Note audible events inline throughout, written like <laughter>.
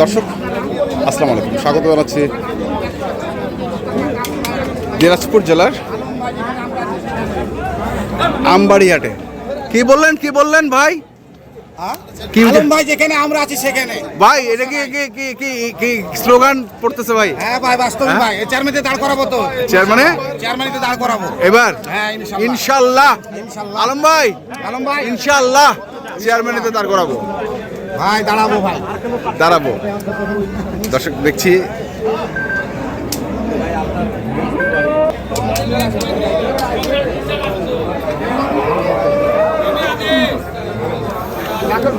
দর্শক আসসালামু আলাইকুম। স্বাগত জানাচ্ছি দিনাজপুর জেলার আমবাড়িহাটে। কি বললেন কি বললেন ভাই? কি আলম ভাই যেখানে আমরা আছি সেখানে। ভাই এটা কি কি কি কি কি স্লোগান পড়তেছে ভাই? হ্যাঁ ভাই বাস্তব হ্যাঁ? ভাই। দাঁড় করাবো তো। চেয়ারম্যানে দাঁড় করাবো। এবার? হ্যাঁ। আলম ভাই? আলম ভাই? ইনশাল্লাহ। চেয়ারম্যানেতে দাঁড় করাবো। ভাই দাঁড়াবো ভাই। দাঁড়াবো। দর্শক দেখছি।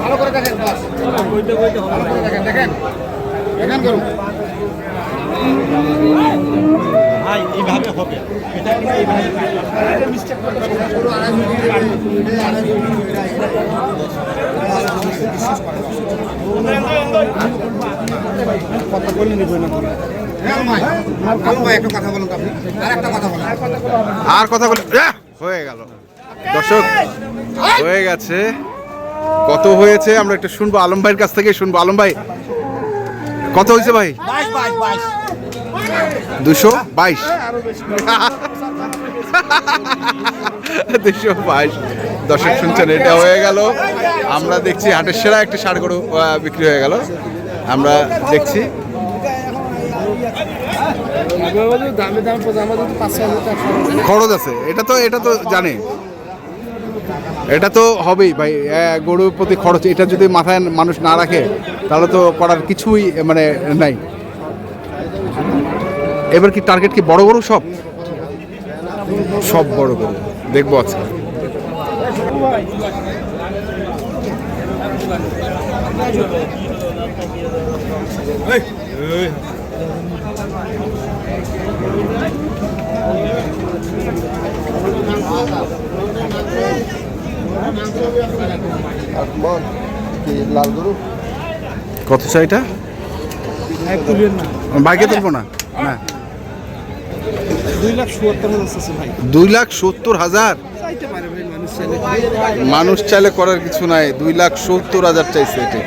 ভালো করে দেখেন দেখেন দেখেন। দেখেন করুন। ভাই ভাই একটা কথা আপনি আর একটা কথা বলুন আর কথা বলে! হয়ে গেল। দর্শক হয়ে গেছে। কত হয়েছে আমরা একটু শুনব। আলম ভাইয়ের কাছ থেকে শুনব। আলম ভাই কত হয়েছে ভাই? বাইশ বাইশ বাইশ। দুশো বাইশ। দুশো বাইশ। দর্শক শুনছেন, এটা হয়ে গেল। আমরা দেখছি হাটের সেরা একটি ষাট গরু বিক্রি হয়ে গেল। আমরা দেখছি। খরচ আছে। এটা তো এটা তো জানে। এটা তো হবেই ভাই। গরুর প্রতি খরচ, এটা যদি মাথায় মানুষ না রাখে, তাহলে তো করার কিছুই মানে নাই। এবার কি টার্গেট কি বড় গরু সব? সব বড় গরু দেখব আজকে। লাল গরু কত চাইটা বাইকে তুলবো না? না দুই লাখ চুয়াত্তর হাজার ভাই। দুই লাখ সত্তর হাজার? চাইতে পারে ভাই মানুষ চাইলে। করার কিছু নাই দুই লাখ সত্তর হাজার চাইছে এটা।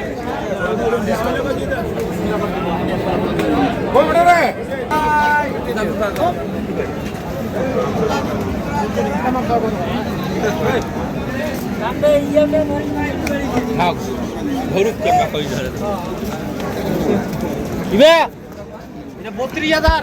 এটা বত্রিশ হাজার।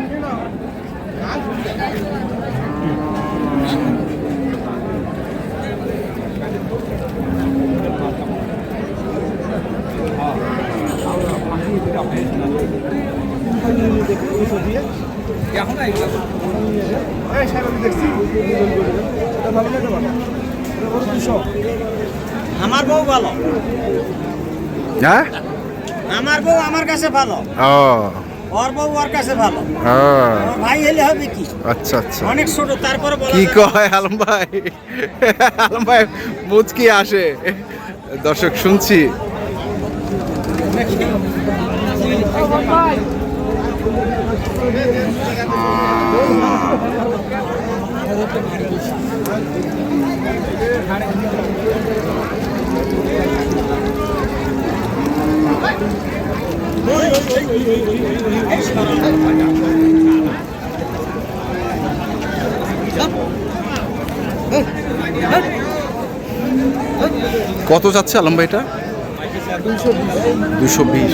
আমার বউ ভালো। হ্যাঁ? আমার বউ আমার কাছে ভালো। ও। ওর বউ ওর কাছে ভালো। ভাই হলে হবে কি? আচ্ছা আচ্ছা। অনেক ছোট তারপরে বলা কি কয় আলম ভাই? আলম ভাই মুচকি আসে। দর্শক শুনছি। কত যাচ্ছে আলম ভাই এটা? দুশো বিশ।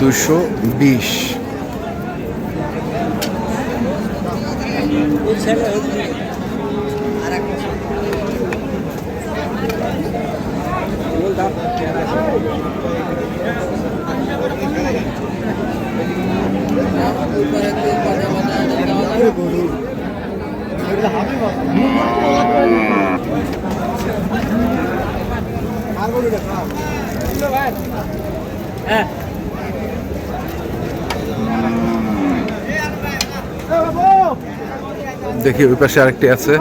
দুশো বিশ। দেখি ওই পাশে আরেকটি আছে।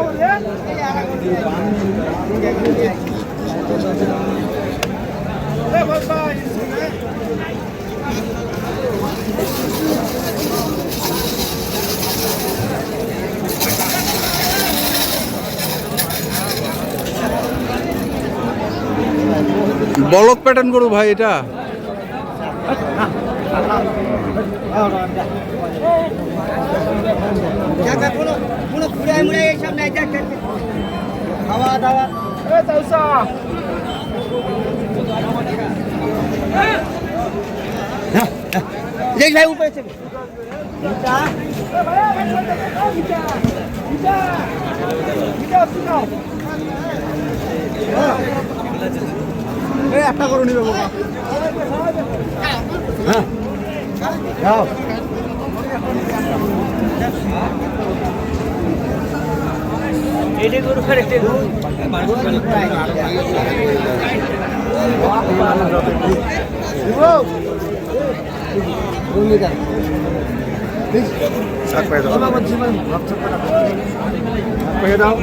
বলক প্যাটার্ন করু ভাই এটা? খাওয়া দাওয়া। দেখ ভাই উপরে থেকে একটা করে নিবে বাবা গরু করে শাক পাই দাও। পেয়ে দাও।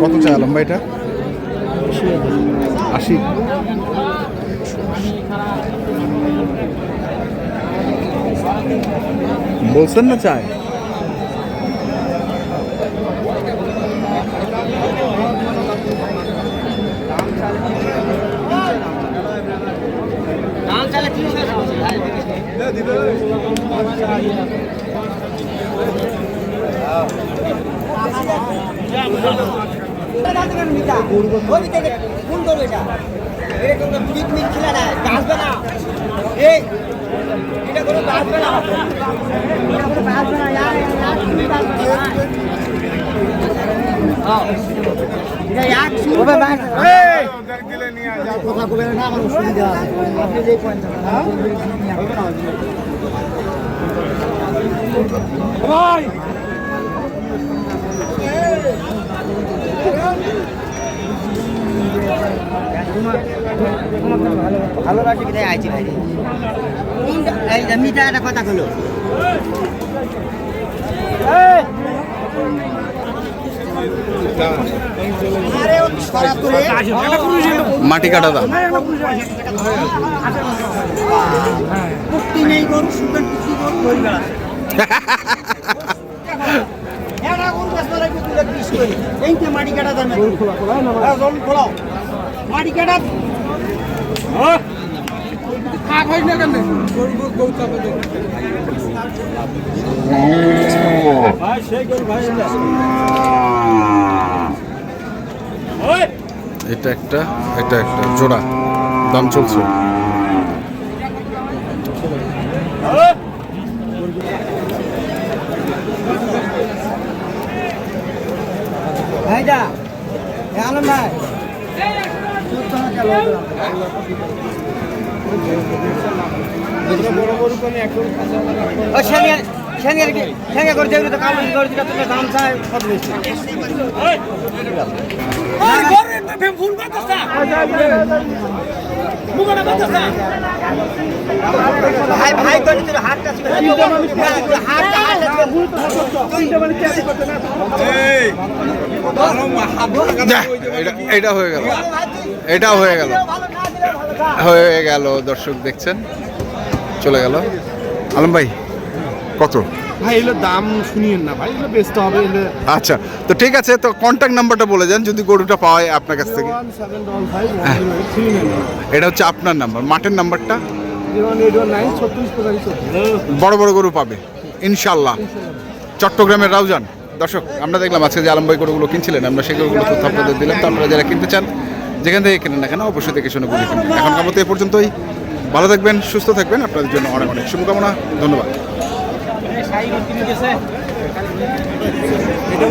কত আলম ভাই এটা? আশি। বলছেন না চাই দাম কোন করব এটা এরকম পিকনিক খেলা না আসবে না এই এটা কোনো আসবে না আসবে না অসুবিধা আপনি যে পয়েন্ট ভালো লাগছে কি আইছি ভাই। এই মিটা একটা কথা হলো মাটি কাটা দাম নেই <laughs> গরু সুন্দর পুষ্টি গরু ধরি বেড়াচ্ছে এটা গরু মাটি কাটা গরু খোলাও। মাটি কাটা এটা একটা এটা একটা জোড়া। দাম চলছে ভাইটা আনন্দ ভাই ও সেনিয়ার সেনিয়ার কি সেনিয়ার করে দেবে তো কাম করে দিটা তুমি দাম চাই কত বেশি ভাই ভাই। করে তোর হাতটা হাতটা এটা- হয়ে গেল। এটা হয়ে গেল। হয়ে গেল দর্শক দেখছেন। চলে গেল। আলম ভাই কত? ভাই এগুলো দাম শুনিয়েন না ভাই এগুলো বেচতে হবে আচ্ছা তো ঠিক আছে তো কন্ট্যাক্ট নাম্বারটা বলে যান যদি গরুটা পাওয়া যায় আপনার কাছ থেকে। এটা হচ্ছে আপনার নাম্বার মাঠের নাম্বারটা বড় বড় গরু পাবে। ইনশাল্লাহ চট্টগ্রামের রাউজান। দর্শক, আমরা দেখলাম আজকে যে আলম ভাই গরুগুলো কিনছিলেন, আমরা সেই গরুগুলো তথ্য আপনাদের দিলাম। তো আপনারা যারা কিনতে চান, যেখান থেকে কেনেন না কেন, অবশ্যই দেখে শুনে বুঝে কিনবেন এখনকার মতো এ পর্যন্তই। ভালো থাকবেন, সুস্থ থাকবেন। আপনাদের জন্য অনেক অনেক শুভকামনা। ধন্যবাদ। এটা